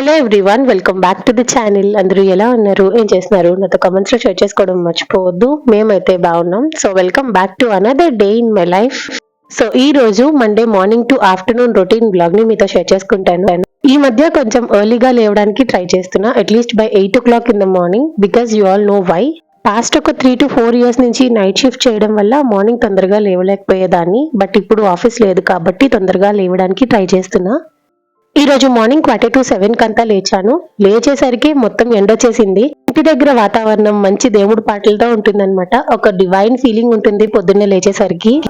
Hello everyone welcome back to the channel. అందరూ ఎలా ఉన్నారు? ఏం చేస్తున్నారు? నాతో కమెంట్స్లో షేర్ చేసుకోవడం మర్చిపోవద్దు. మేమైతే బాగున్నాం. So welcome back to another day in my life so ఈ రోజు Monday morning to afternoon routine బ్లాగ్ని మీతో షేర్ చేసుకుంటాను. ఈ మధ్య కొంచెం ఎర్లీగా లేవడానికి ట్రై చేస్తున్నా. At least by eight o'clock in the morning because you all know why past ఒక త్రీ టు ఫోర్ ఇయర్స్ నుంచి నైట్ షిఫ్ట్ చేయడం వల్ల మార్నింగ్ తొందరగా లేవలేకపోయేదాన్ని. బట్ ఇప్పుడు ఆఫీస్ లేదు కాబట్టి తొందరగా లేవడానికి ట్రై చేస్తున్నా. ఈరోజు మార్నింగ్ క్వార్టర్ టు సెవెన్ కంతా లేచాను. లేచేసరికి మొత్తం ఎండొచ్చేసింది. ఇంటి దగ్గర వాతావరణం మంచి దేవుడి పాటలతో ఉంటుందన్నమాట. ఒక డివైన్ ఫీలింగ్ ఉంటుంది పొద్దున్నే లేచేసరికి.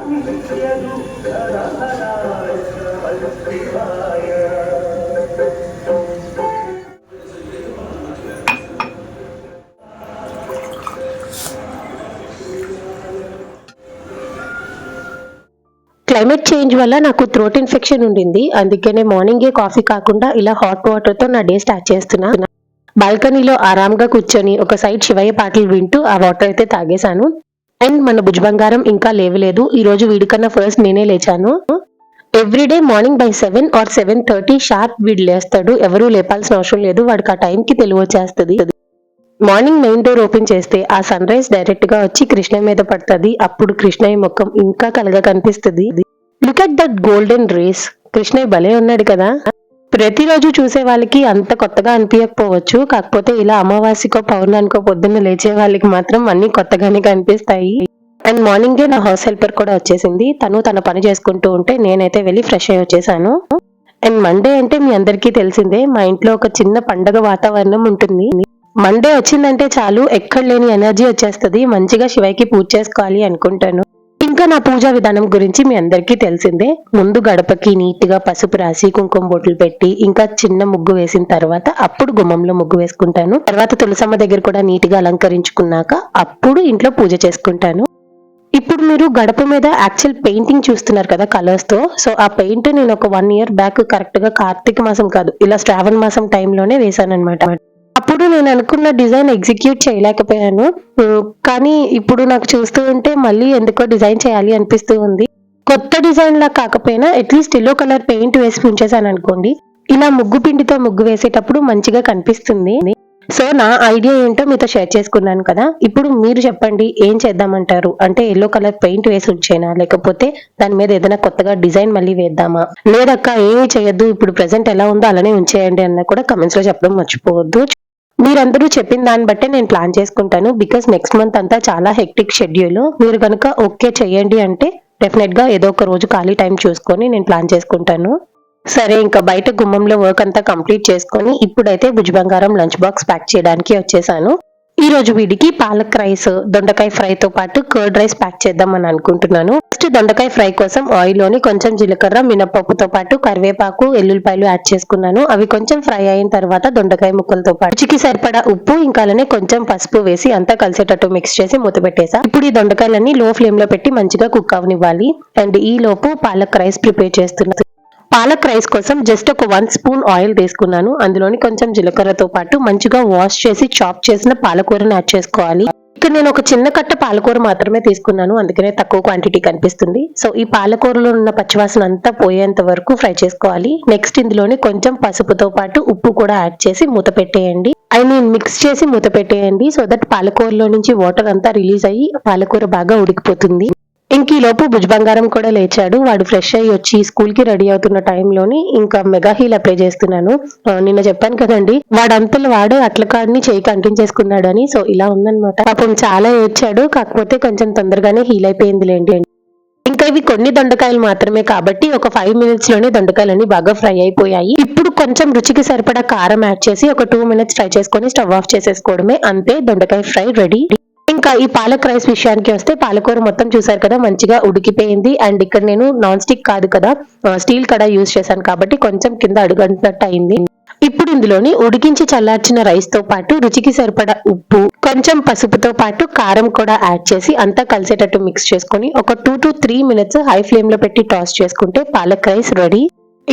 చేంజ్ వల్ల నాకు థ్రోట్ ఇన్ఫెక్షన్ ఉండింది. అందుకనే మార్నింగే కాఫీ కాకుండా ఇలా హాట్ వాటర్తో నా డే స్టార్ట్ చేస్తున్నా. బాల్కనీలో ఆరాంగా కూర్చొని ఒక సైడ్ శివయ్య పాటలు వింటూ ఆ వాటర్ అయితే తాగేశాను. అండ్ మన భుజ బంగారం ఇంకా లేవలేదు. ఈ రోజు వీడికన్నా ఫస్ట్ నేనే లేచాను. Everyday morning by seven or seven thirty sharp వీడు లేస్తాడు. ఎవరూ లేపాల్సిన అవసరం లేదు. వాడికి ఆ టైంకి తెలివి వచ్చేస్తుంది. మార్నింగ్ మెయిన్ డోర్ ఓపెన్ చేస్తే ఆ సన్ రైజ్ డైరెక్ట్గా వచ్చి కృష్ణ మీద పడుతుంది. అప్పుడు కృష్ణయ్య ముఖం ఇంకా కలగా కనిపిస్తుంది. Look at that golden rays Krishnayya భలే ఉన్నాడు కదా. ప్రతిరోజు చూసే వాళ్ళకి అంత కొత్తగా అనిపించకపోవచ్చు కాకపోతే ఇలా అమావాస్యకో పౌర్ణానికో పొద్దున్న లేచే వాళ్ళకి మాత్రం అన్ని కొత్తగానే కనిపిస్తాయి. అండ్ మార్నింగే నా హౌస్ హెల్పర్ కూడా వచ్చేసింది. తను తన పని చేసుకుంటూ ఉంటే నేనైతే వెళ్ళి ఫ్రెష్ అయ్యి వచ్చేసాను. అండ్ మండే అంటే మీ అందరికీ తెలిసిందే మా ఇంట్లో ఒక చిన్న పండగ వాతావరణం ఉంటుంది. మండే వచ్చిందంటే చాలు ఎక్కడ లేని ఎనర్జీ వచ్చేస్తుంది. మంచిగా శివైకి పూజ చేసుకోవాలి అనుకుంటాను. ఇంకా నా పూజా విధానం గురించి మీ అందరికీ తెలిసిందే. ముందు గడపకి నీట్గా పసుపు రాసి కుంకుమ బొట్లు పెట్టి ఇంకా చిన్న ముగ్గు వేసిన తర్వాత అప్పుడు గుమ్మంలో ముగ్గు వేసుకుంటాను. తర్వాత తులసమ్మ దగ్గర కూడా నీట్గా అలంకరించుకున్నాక అప్పుడు ఇంట్లో పూజ చేసుకుంటాను. ఇప్పుడు మీరు గడప మీద యాక్చువల్ పెయింటింగ్ చూస్తున్నారు కదా కలర్స్తో. సో ఆ పెయింట్ నేను ఒక వన్ ఇయర్ బ్యాక్ కరెక్ట్గా కార్తీక మాసం కాదు ఇలా శ్రావణ మాసం టైంలోనే వేసాను అనమాట అప్పుడు నేను అనుకున్న డిజైన్ ఎగ్జిక్యూట్ చేయలేకపోయాను. కానీ ఇప్పుడు నాకు చూస్తూ ఉంటే మళ్ళీ ఎందుకో డిజైన్ చేయాలి అనిపిస్తూ ఉంది. కొత్త డిజైన్ లా కాకపోయినా అట్లీస్ట్ ఎల్లో కలర్ పెయింట్ వేసి ఉంచేసాను అనుకోండి. ఇలా ముగ్గు పిండితో ముగ్గు వేసేటప్పుడు మంచిగా కనిపిస్తుంది. సో నా ఐడియా ఏంటో మీతో షేర్ చేసుకున్నాను కదా. ఇప్పుడు మీరు చెప్పండి ఏం చేద్దామంటారు? అంటే ఎల్లో కలర్ పెయింట్ వేసి ఉంచేనా? లేకపోతే దాని మీద ఏదైనా కొత్తగా డిజైన్ మళ్ళీ వేద్దామా? లేదక్క ఏమీ చేయొద్దు. ఇప్పుడు ప్రెసెంట్ ఎలా ఉందో అలానే ఉంచేయండి అన్న కూడా కమెంట్స్లో చెప్పడం మర్చిపోవద్దు. మీరందరూ చెప్పిన దాన్ని బట్టే నేను ప్లాన్ చేసుకుంటాను. బికాస్ నెక్స్ట్ మంత్ అంతా చాలా హెక్టిక్ షెడ్యూల్ మీరు కనుక ఓకే చేయండి అంటే డెఫినెట్గా ఏదో ఒక రోజు ఖాళీ టైం చూసుకొని నేను ప్లాన్ చేసుకుంటాను. సరే ఇంకా బయట గుమ్మంలో వర్క్ అంతా కంప్లీట్ చేసుకొని ఇప్పుడైతే భుజ్ బంగారం లంచ్ బాక్స్ ప్యాక్ చేయడానికి వచ్చేసాను. ఈ రోజు వీడికి పాలక్ రైస్ దొండకాయ ఫ్రై తో పాటు కర్డ్ రైస్ ప్యాక్ చేద్దాం అని అనుకుంటున్నాను. ఫస్ట్ దొండకాయ ఫ్రై కోసం ఆయిల్లోని కొంచెం జీలకర్ర మినపప్పుతో పాటు కరివేపాకు ఎల్లుల్లిపాయలు యాడ్ చేసుకున్నాను. అవి కొంచెం ఫ్రై అయిన తర్వాత దొండకాయ ముక్కలతో పాటు రుచికి సరిపడా ఉప్పు ఇంకా అలానే కొంచెం పసుపు వేసి అంతా కలిసేటట్టు మిక్స్ చేసి మూత పెట్టేసా. ఇప్పుడు ఈ దొండకాయలన్నీ లో ఫ్లేమ్లో పెట్టి మంచిగా కుక్ అవనివ్వాలి. అండ్ ఈ లోపు పాలక్ రైస్ ప్రిపేర్ చేస్తున్నాను పాలక్ రైస్ కోసం జస్ట్ ఒక వన్ స్పూన్ ఆయిల్ తీసుకున్నాను. అందులోని కొంచెం జీలకర్రతో పాటు మంచిగా వాష్ చేసి చాప్ చేసిన పాలకూరను యాడ్ చేసుకోవాలి. ఇక్కడ నేను ఒక చిన్న కట్ట పాలకూర మాత్రమే తీసుకున్నాను. అందుకనే తక్కువ క్వాంటిటీ కనిపిస్తుంది. సో ఈ పాలకూరలో ఉన్న పచ్చివాసన అంతా పోయేంత వరకు ఫ్రై చేసుకోవాలి. నెక్స్ట్ ఇందులోని కొంచెం పసుపుతో పాటు ఉప్పు కూడా యాడ్ చేసి మూత పెట్టేయండి. ఐ నేను మిక్స్ చేసి మూత పెట్టేయండి. సో దట్ పాలకూరలో నుంచి వాటర్ అంతా రిలీజ్ అయ్యి పాలకూర బాగా ఉడికిపోతుంది. ఇంక ఈ లోపు బంగారం కూడా లేచాడు. వాడు ఫ్రెష్ అయ్యి వచ్చి స్కూల్కి రెడీ అవుతున్న టైంలోని ఇంకా మెగా హీల్ అప్లై చేస్తున్నాను. నిన్న చెప్పాను కదండి వాడంతలు వాడు అట్ల కాడిని చేయి కంటించేసుకున్నాడు అని సో ఇలా ఉందన్నమాట. పాపం చాలా ఏడ్చాడు. కాకపోతే కొంచెం తొందరగానే హీల్ అయిపోయింది లేండి ఇంకా ఇవి కొన్ని దొండకాయలు మాత్రమే కాబట్టి ఒక ఫైవ్ మినిట్స్లోనే దొండకాయలన్నీ బాగా ఫ్రై అయిపోయాయి. ఇప్పుడు కొంచెం రుచికి సరిపడా కారం యాడ్ చేసి ఒక టూ మినిట్స్ ఫ్రై చేసుకొని స్టవ్ ఆఫ్ చేసేసుకోవడమే. అంతే దొండకాయ ఫ్రై రెడీ. ఇంకా ఈ పాలక్ రైస్ విషయానికి వస్తే పాలకూర మొత్తం చూసారు కదా మంచిగా ఉడికిపోయింది. అండ్ ఇక్కడ నేను నాన్ స్టిక్ కాదు కదా స్టీల్ కడా యూజ్ చేశాను కాబట్టి కొంచెం కింద అడుగంటున్నట్టు అయింది. ఇప్పుడు ఇందులోని ఉడికించి చల్లార్చిన రైస్తో పాటు రుచికి సరిపడా ఉప్పు కొంచెం పసుపుతో పాటు కారం కూడా యాడ్ చేసి అంతా కలిసేటట్టు మిక్స్ చేసుకొని ఒక two to three minutes high ఫ్లేమ్లో పెట్టి టాస్ చేసుకుంటే పాలక్ రైస్ రెడీ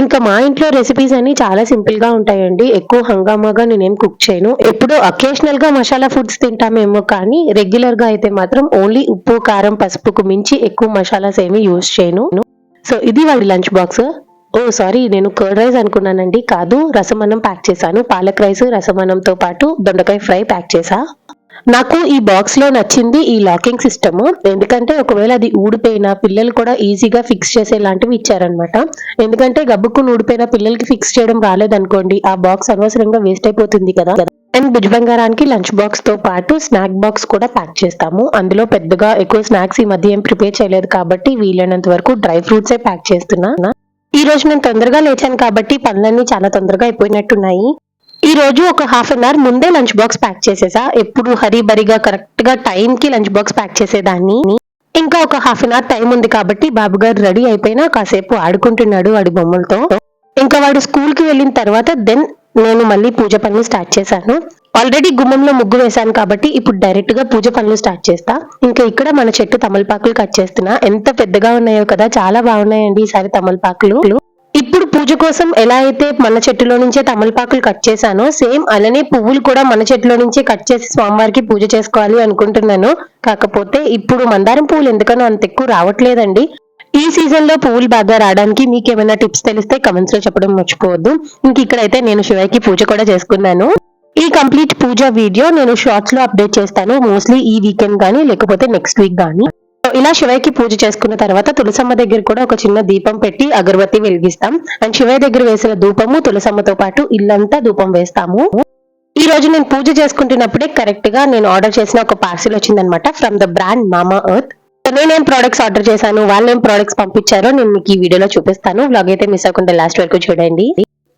ఇంకా మా ఇంట్లో రెసిపీస్ అన్ని చాలా సింపుల్గా ఉంటాయండి. ఎక్కువ హంగామాగా నేనేం కుక్ చేయను. ఎప్పుడో అకేషనల్గా మసాలా ఫుడ్స్ తింటామేమో కానీ రెగ్యులర్గా అయితే మాత్రం ఓన్లీ ఉప్పు కారం పసుపుకు మించి ఎక్కువ మసాలాస్ ఏమీ యూజ్ చేయను. సో ఇది వాడి లంచ్ బాక్స్ ఓ సారీ నేను కర్డ్ రైస్ అనుకున్నానండి. కాదు రసమన్నం ప్యాక్ చేశాను. పాలక్ రైస్ రసమన్నంతో పాటు దొండకాయ ఫ్రై ప్యాక్ చేసా నాకు ఈ బాక్స్లో నచ్చింది ఈ లాకింగ్ సిస్టమ్ ఎందుకంటే ఒకవేళ అది ఊడిపోయినా పిల్లలు కూడా ఈజీగా ఫిక్స్ చేసే లాంటివి ఇచ్చారనమాట ఎందుకంటే గబ్బుక్కుని ఊడిపోయినా పిల్లలకి ఫిక్స్ చేయడం రాలేదనుకోండి ఆ బాక్స్ అనవసరంగా వేస్ట్ అయిపోతుంది కదా. అండ్ బిజ్ బంగారానికి లంచ్ బాక్స్తో పాటు స్నాక్ బాక్స్ కూడా ప్యాక్ చేస్తాము. అందులో పెద్దగా ఎక్కువ స్నాక్స్ ఈ మధ్య ఏం ప్రిపేర్ చేయలేదు కాబట్టి వీలైనంత వరకు డ్రై ఫ్రూట్స్ ప్యాక్ చేస్తున్నా. ఈ రోజు నేను తొందరగా లేచాను కాబట్టి పనులన్నీ చాలా తొందరగా అయిపోయినట్టున్నాయి. ఈ రోజు ఒక హాఫ్ అన్ అవర్ ముందే లంచ్ బాక్స్ ప్యాక్ చేసేసా. ఎప్పుడు హరీ బరిగా కరెక్ట్గా టైం కి లంచ్ బాక్స్ ప్యాక్ చేసేదాన్ని. ఇంకా ఒక హాఫ్ అన్ అవర్ టైం ఉంది కాబట్టి బాబు గారు రెడీ అయిపోయినా కాసేపు ఆడుకుంటున్నాడు వాడి బొమ్మలతో. ఇంకా వాడు స్కూల్కి వెళ్ళిన తర్వాత దెన్ నేను మళ్ళీ పూజ పనులు స్టార్ట్ చేశాను. ఆల్రెడీ గుమ్మంలో ముగ్గు వేశాను కాబట్టి ఇప్పుడు డైరెక్ట్గా పూజ పనులు స్టార్ట్ చేస్తా. ఇంకా ఇక్కడ మన చెట్టు తమలపాకులు కట్ చేస్తున్నా. ఎంత పెద్దగా ఉన్నాయో కదా చాలా బాగున్నాయండి ఈసారి తమలపాకులు. ఇప్పుడు పూజ కోసం ఎలా అయితే మన చెట్టులో నుంచే తమలపాకులు కట్ చేశానో సేమ్ అలానే పువ్వులు కూడా మన చెట్టులో నుంచే కట్ చేసి స్వామివారికి పూజ చేసుకోవాలి అనుకుంటున్నాను. కాకపోతే ఇప్పుడు మందారం పువ్వులు ఎందుకనో అంత ఎక్కువ రావట్లేదండి. ఈ సీజన్లో పువ్వులు బాగా రావడానికి మీకు ఏమైనా టిప్స్ తెలిస్తే కమెంట్స్లో చెప్పడం మర్చిపోవద్దు. ఇంక ఇక్కడైతే నేను శివయ్యకి పూజ కూడా చేసుకున్నాను. ఈ కంప్లీట్ పూజ వీడియో నేను షార్ట్స్లో అప్డేట్ చేస్తాను. మోస్ట్లీ ఈ వీకెండ్ గానీ లేకపోతే నెక్స్ట్ వీక్ గానీ. ఇలా శివయ్యకి పూజ చేసుకున్న తర్వాత తులసమ్మ దగ్గర కూడా ఒక చిన్న దీపం పెట్టి అగరబత్తి వెలిగిస్తాం. అండ్ శివయ్య దగ్గర వేసిన ధూపము తులసమ్మతో పాటు ఇల్లంతా ధూపం వేస్తాము. ఈ రోజు నేను పూజ చేసుకుంటున్నప్పుడే కరెక్ట్గా నేను ఆర్డర్ చేసిన ఒక పార్సిల్ వచ్చిందనమాట from the brand Mamaearth నేనేం ప్రోడక్ట్స్ ఆర్డర్ చేశాను వాళ్ళు ఏం ప్రోడక్ట్స్ పంపించారో నేను మీకు ఈ వీడియోలో చూపిస్తాను. వ్లాగ్ అయితే మిస్ అవ్వకుండా లాస్ట్ వరకు చూడండి.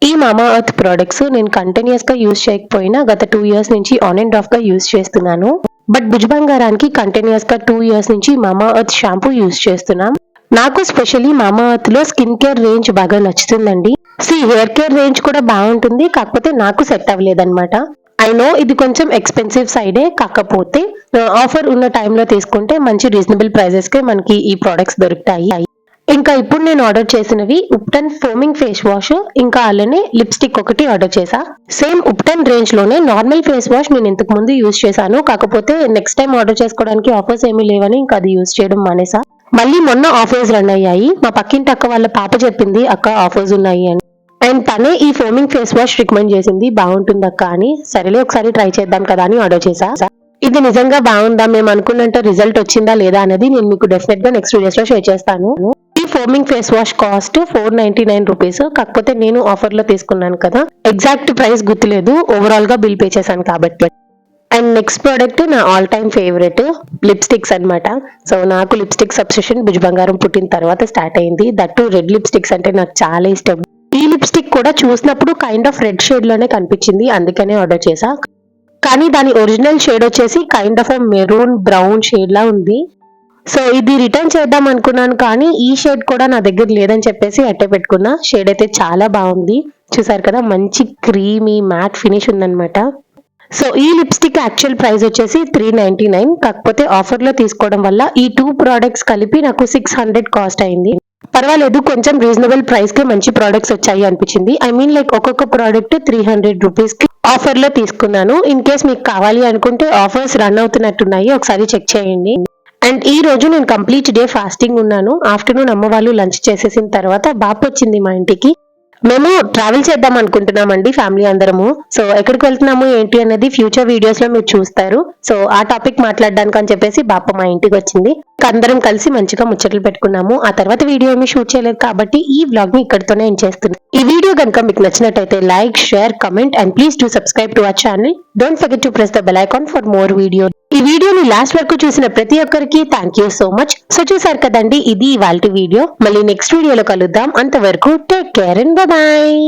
ఈ మామా ఎర్త్ ప్రోడక్ట్స్ నేను కంటిన్యూస్గా యూజ్ చేయకపోయినా గత టూ ఇయర్స్ నుంచి ఆన్ అండ్ ఆఫ్గా యూజ్ చేస్తున్నాను. బట్ భుజ్ బంగారానికి కంటిన్యూస్గా టూ ఇయర్స్ నుంచి మామా అర్త్ షాంపూ యూజ్ చేస్తున్నాం. నాకు స్పెషల్లీ మామా ఎర్త్లో స్కిన్ కేర్ రేంజ్ బాగా నచ్చుతుందండి. సి హెయిర్ కేర్ రేంజ్ కూడా బాగుంటుంది కాకపోతే నాకు సెట్ అవ్వలేదన్నమాట. ఐ నో ఇది కొంచెం ఎక్స్పెన్సివ్ సైడే కాకపోతే ఆఫర్ ఉన్న టైంలో తీసుకుంటే మంచి రీజనబుల్ ప్రైజెస్కి మనకి ఈ ప్రొడక్ట్స్ దొరుకుతాయి. ఇంకా ఇప్పుడు నేను ఆర్డర్ చేసినవి ఉప్టన్ ఫోమింగ్ ఫేస్ వాష్ ఇంకా అలానే లిప్స్టిక్ ఒకటి ఆర్డర్ చేశా. సేమ్ ఉప్టన్ రేంజ్లోనే నార్మల్ ఫేస్ వాష్ నేను ఇంతకు ముందు యూజ్ చేశాను. కాకపోతే నెక్స్ట్ టైం ఆర్డర్ చేసుకోవడానికి ఆఫర్స్ ఏమీ లేవని ఇంకా అది యూజ్ చేయడం మానేసా మళ్ళీ మొన్న ఆఫర్స్ రన్ అయ్యాయి. మా పక్కింటి అక్క వాళ్ళ పాప చెప్పింది అక్క ఆఫర్స్ ఉన్నాయి అని. అండ్ తనే ఈ ఫోమింగ్ ఫేస్ వాష్ రికమెండ్ చేసింది. బాగుంటుంది అక్క అని. సరేలే ఒకసారి ట్రై చేద్దాం కదా అని ఆర్డర్ చేశా. ఇది నిజంగా బాగుందా? మేము అనుకున్నంత రిజల్ట్ వచ్చిందా లేదా అనేది నేను మీకు డెఫినెట్గా నెక్స్ట్ వీడియోస్లో షేర్ చేస్తాను. Foaming face wash cost four ninety nine rupees కాకపోతే నేను ఆఫర్లో తీసుకున్నాను కదా. ఎగ్జాక్ట్ ప్రైస్ గుర్తులేదు. ఓవరాల్గా బిల్ పే చేశాను కాబట్టి. అండ్ నెక్స్ట్ ప్రోడక్ట్ నా ఆల్ టైమ్ ఫేవరెట్ లిప్స్టిక్స్ అనమాట సో నాకు లిప్స్టిక్ సబ్స్టిట్యూషన్ భుజ్ బంగారం పుట్టిన తర్వాత స్టార్ట్ అయింది. దట్టు రెడ్ లిప్స్టిక్స్ అంటే నాకు చాలా ఇష్టం. ఈ లిప్స్టిక్ కూడా చూసినప్పుడు కైండ్ ఆఫ్ రెడ్ షేడ్లోనే కనిపించింది. అందుకనే ఆర్డర్ చేసా కానీ దాని ఒరిజినల్ షేడ్ వచ్చేసి kind of maroon brown shade లా ఉంది. సో ఇది రిటర్న్ చేద్దాం అనుకున్నాను కానీ ఈ షేడ్ కూడా నా దగ్గర లేదని చెప్పేసి అట్టే పెట్టుకున్నా. షేడ్ అయితే చాలా బాగుంది. చూసారు కదా మంచి క్రీమీ మ్యాట్ ఫినిష్ ఉందన్నమాట. సో ఈ లిప్స్టిక్ యాక్చువల్ ప్రైస్ వచ్చేసి త్రీ నైన్టీ నైన్ కాకపోతే ఆఫర్లో తీసుకోవడం వల్ల ఈ టూ ప్రోడక్ట్స్ కలిపి నాకు సిక్స్ హండ్రెడ్ కాస్ట్ అయింది. పర్వాలేదు కొంచెం రీజనబుల్ ప్రైస్కి మంచి ప్రోడక్ట్స్ వచ్చాయి అనిపించింది. ఐ మీన్ లైక్ ఒక్కొక్క ప్రోడక్ట్ త్రీ హండ్రెడ్ రూపీస్కి ఆఫర్లో తీసుకున్నాను. ఇన్ కేస్ మీకు కావాలి అనుకుంటే ఆఫర్స్ రన్ అవుతున్నట్టున్నాయి ఒకసారి చెక్ చేయండి. అండ్ ఈ రోజు నేను కంప్లీట్ డే ఫాస్టింగ్ ఉన్నాను. ఆఫ్టర్నూన్ అమ్మ వాళ్ళు లంచ్ చేసేసిన తర్వాత బాపు వచ్చింది మా ఇంటికి. మేము ట్రావెల్ చేద్దాం అనుకుంటున్నామండి ఫ్యామిలీ అందరము. సో ఎక్కడికి వెళ్తున్నాము ఏంటి అనేది ఫ్యూచర్ వీడియోస్లో మీరు చూస్తారు. సో ఆ టాపిక్ మాట్లాడడానికి అని చెప్పేసి బాప మా ఇంటికి వచ్చింది. అందరం కలిసి మంచిగా ముచ్చట్లు పెట్టుకున్నాము. ఆ తర్వాత వీడియో ఏమి షూట్ చేయలేదు కాబట్టి ఈ వ్లాగ్ని ఇక్కడితోనే ఏం చేస్తున్నాను ఈ వీడియో కనుక మీకు నచ్చినట్టయితే like share comment and please to subscribe to our channel. Don't forget to press the bell icon for more video వీడియోని లాస్ట్ వరకు చూసిన ప్రతి ఒక్కరికి thank you so much so చూసారు కదండి ఇది ఇవాళ వీడియో. మళ్ళీ నెక్స్ట్ వీడియోలో కలుద్దాం. అంతవరకు టేక్ కేర్ అండ్ బాయ్